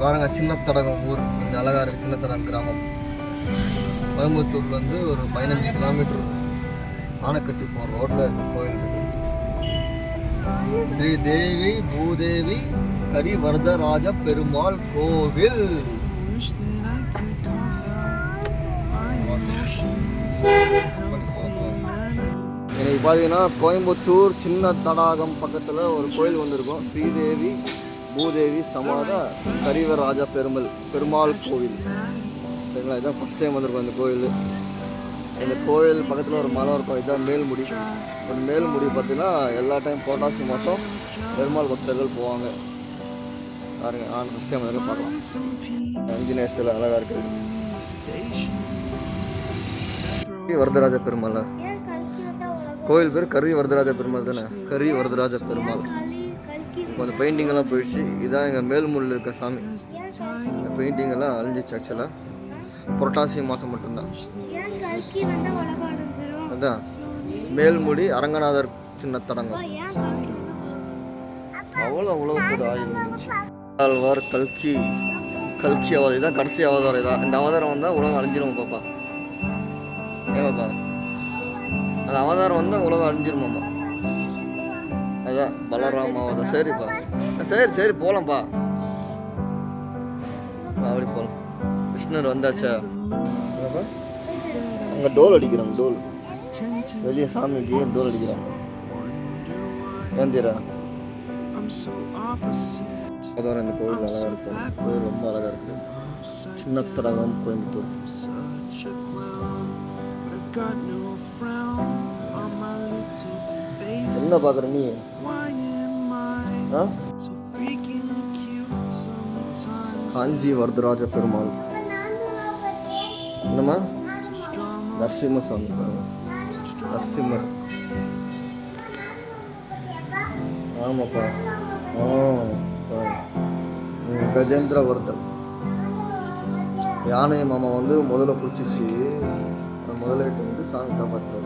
பாருங்கள் சின்ன தடகம் ஊர். இந்த அழகா இருக்குது சின்ன தடகம் கிராமம் கோயம்புத்தூர்லேருந்து ஒரு பதினஞ்சு கிலோமீட்டர் ஆனைக்கட்டி போகிற ரோட்டில் கோயில் இருக்கு. ஸ்ரீ தேவி பூதேவி கரிவரதராஜ பெருமாள் கோவில். இன்னைக்கு பார்த்தீங்கன்னா கோயம்புத்தூர் சின்ன தடாகம் பக்கத்தில் ஒரு கோயில் வந்திருக்கும். ஸ்ரீதேவி பூதேவி சமாத கரிவராஜ பெருமல் பெருமாள் கோவில். சரிங்களா? இதான் ஃபஸ்ட் டைம் வந்திருக்கோம் இந்த கோயில் இந்த கோயில் பக்கத்தில் ஒரு மலை இருக்கும். இதுதான் மேல்முடி. ஒரு மேல்முடி பார்த்தீங்கன்னா எல்லா டைம் புரட்டாசி மாதம் பெருமாள் பக்தர்கள் போவாங்க. பாருங்க நான் ஃபஸ்ட் டைம் வந்து பார்க்கலாம். இன்ஜினியர்ஸில் அழகாக இருக்குது. வரதராஜ பெருமாள். கோயில் பேர் கரி வரதராஜ பெருமாள் தானே? கரி வரதராஜ பெருமாள். இப்போ அந்த பெயிண்டிங் எல்லாம் போயிடுச்சு. இதான் எங்கள் மேல்முள்ளில் இருக்க சாமி. இந்த பெயிண்டிங் எல்லாம் அழிஞ்சிச்சு ஆக்சுவலாக புரட்டாசி மாதம் மட்டும்தான். அதான். மேல்முடி அரங்கநாதர் சின்ன தடங்கம் அவ்வளோ உலகத்தோட ஆயுதம் இருந்துச்சு ஆழ்வார் கல்கி கல்கி அவதாரம். இதான் கடைசி அவதாரம் இதான். இந்த அவதாரம் வந்தால் உலகம் அழிஞ்சிரும் பாப்பா. ஏன் பாப்பா? அந்த அவதாரம் வந்தால் உலகம் அழிஞ்சிருமாம்மா. அதான் சரிப்பா சரி சரி போகலாம்ப்பா அப்படி போகலாம் கிருஷ்ணர் வந்தாச்சா? அங்கே டோல் அடிக்கிறாங்க டோல். வெளியே சாமிக்கு டோல் அடிக்கிறாங்க. ஏந்திரா. அதோட இந்த கோவில் அழகாக இருக்கும் கோவில் ரொம்ப அழகாக இருக்குது சின்ன தடகம் கோயம்புத்தூர். என்ன பார்க்குற நீ? ஆ? காஞ்சி வரதராஜ பெருமாள். என்னம்மா? நரசிம்ம சாமி நரசிம்மர். ஆமாப்பா. ஆ கஜேந்திர வர்தன். யானை மாமா வந்து முதல்ல பிடிச்சிச்சு முதலீட்டு வந்து சாமி காப்பாற்றுறாரு